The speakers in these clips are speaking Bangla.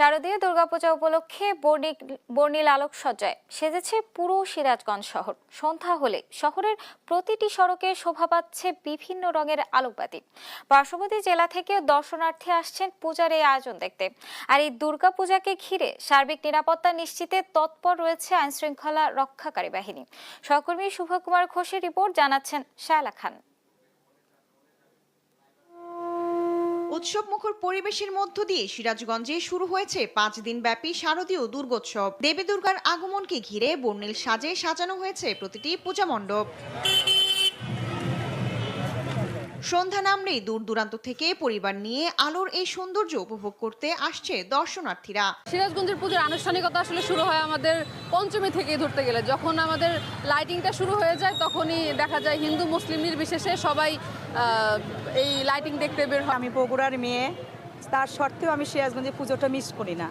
শারদীয় দুর্গাপূজা উপলক্ষে বর্ণিল আলোকসজ্জায় সেজেছে পুরো সিরাজগঞ্জ শহর। সন্ধ্যা হলে শহরের প্রতিটি সড়কে শোভা পাচ্ছে বিভিন্ন রঙের আলোকবাতি। পার্শ্ববর্তী জেলা থেকে দর্শনার্থী আসছেন পূজার এই আয়োজন দেখতে। আর এই দুর্গাপূজাকে ঘিরে সার্বিক নিরাপত্তা নিশ্চিতে তৎপর রয়েছে আইনশৃঙ্খলা রক্ষাকারী বাহিনী। সহকর্মী শুভকুমার ঘোষের রিপোর্ট জানাচ্ছেন শায়লা খান। উৎসব মুখর পরিবেশের মধ্য দিয়ে সিরাজগঞ্জে শুরু হয়েছে পাঁচ দিন ব্যাপী শারদীয় দুর্গোৎসব। দেবী দুর্গার আগমনকে ঘিরে বর্ণিল সাজে সাজানো হয়েছে প্রতিটি পূজা মণ্ডপ। সন্ধ্যা নামলেই দূর দূরান্ত থেকে পরিবার নিয়ে আলোর এই সৌন্দর্য উপভোগ করতে আসছে দর্শনার্থীরা। সিরাজগঞ্জের পুজোর আনুষ্ঠানিকতা আসলে শুরু হয় আমাদের পঞ্চমী থেকেই ধরতে গেলে। যখন আমাদের লাইটিংটা শুরু হয়ে যায় তখনই দেখা যায় হিন্দু মুসলিম নির্বিশেষে সবাই এই লাইটিং দেখতে বের হয়। আমি বগুড়ার মেয়ে তার সত্ত্বেও আমি সিরাজগঞ্জের পুজোটা মিস করি না।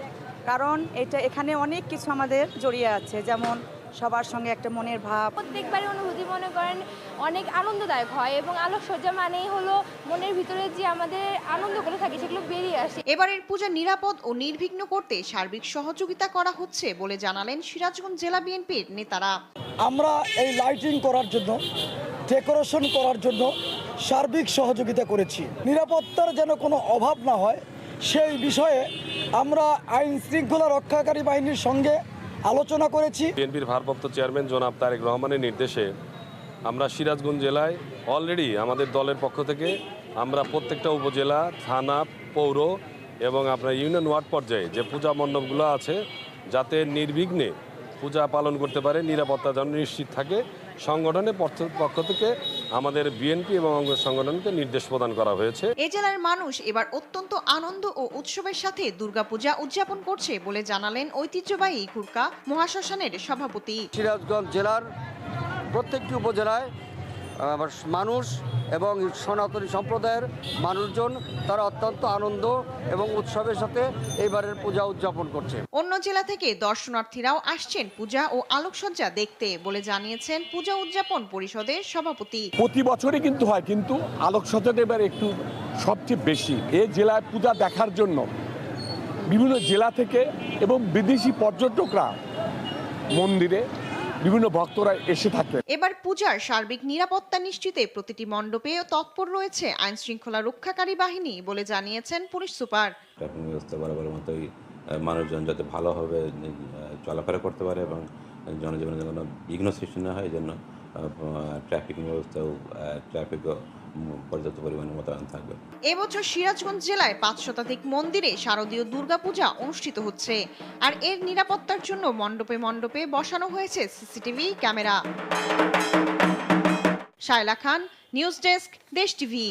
কারণ এটা এখানে অনেক কিছু আমাদের জড়িয়ে আছে। যেমন সবার সঙ্গে একটা মনের ভাব। প্রত্যেকবারই অনুভূতি মনে করেন অনেক আনন্দদায়ক হয় এবং আলোকসজ্জা মানেই হলো মনের ভিতরে যে আমাদের আনন্দগুলো থাকে সেগুলো বেরিয়ে আসে। এবারের পূজা নিরাপদ ও নির্বিঘ্ন করতে সার্বিক সহযোগিতা করা হচ্ছে বলে জানালেন সিরাজগঞ্জ জেলা বিএনপির নেতারা। আমরা এই লাইটিং করার জন্য ডেকোরেশন করার জন্য সার্বিক সহযোগিতা করেছি। নিরাপত্তার যেন কোনো অভাব না হয় সেই বিষয়ে আমরা আইন শৃঙ্খলা রক্ষাকারী বাহিনীর সঙ্গে আলোচনা করেছি। বিএনপির ভারপ্রাপ্ত চেয়ারম্যান জনাব তারেক রহমানের নির্দেশে আমরা সিরাজগঞ্জ জেলায় অলরেডি আমাদের দলের পক্ষ থেকে আমরা প্রত্যেকটা উপজেলা, থানা, পৌর এবং আপনার ইউনিয়ন ওয়ার্ড পর্যায়ে যে পূজা মণ্ডপগুলো আছে, যাতে নির্বিঘ্নে পূজা পালন করতে পারে, নিরাপত্তা যেন নিশ্চিত থাকে, সংগঠনের পক্ষ- থেকে আমাদের বিএনপি এবং অঙ্গ সংগঠনকে নির্দেশ প্রদান করা হয়েছে। এ জেলার মানুষ এবার অত্যন্ত আনন্দ ও উৎসবের সাথে দুর্গাপূজা উদযাপন করছে বলে জানালেন ঐতিহ্যবাহী খুরকা মহাশ্মশানের সভাপতি। সিরাজগঞ্জ জেলার প্রত্যেকটি উপজেলায় মানুষ এবং সনাতনী সম্প্রদায়ের মানুষজন তারা অত্যন্ত আনন্দ এবং উৎসবের সাথে এবারের পূজা উদযাপন করছে। অন্য জেলা থেকে দর্শনার্থীরাও আসছেন পূজা ও আলোকসজ্জা দেখতে বলে জানিয়েছেন পূজা উদযাপন পরিষদের সভাপতি। প্রতি বছরই কিন্তু হয় কিন্তু আলোকসজ্জাটা এবার একটু সবচেয়ে বেশি। এ জেলায় পূজা দেখার জন্য বিভিন্ন জেলা থেকে এবং বিদেশি পর্যটকরা মন্দিরে বিভিন্ন ভক্তরা এসে থাকেন। এবার পূজার সার্বিক নিরাপত্তা নিশ্চিতে প্রতিটি মণ্ডপে তৎপর রয়েছে আইন শৃঙ্খলা রক্ষাকারী বাহিনী বলে জানিয়েছেন পুলিশ সুপার। ট্রাফিক ব্যবস্থা বরাবর মতোই মানুষজন যাতে ভালোভাবে চলাফেরা করতে পারে এবং জনজীবনের যেন বিঘ্ন সৃষ্টি না হয় এই জন্য ট্রাফিক ব্যবস্থাও ট্রাফিকও পর্যাপ্ত পরিমাণে মোতায়েন থাকবে। এবছর সিরাজগঞ্জ জেলায় পাঁচ শতাধিক মন্দিরে শারদীয় দুর্গাপূজা অনুষ্ঠিত হচ্ছে। আর এর নিরাপত্তার জন্য মণ্ডপে মণ্ডপে বসানো হয়েছে CCTV camera. Shaila Khan, news desk, Desh TV.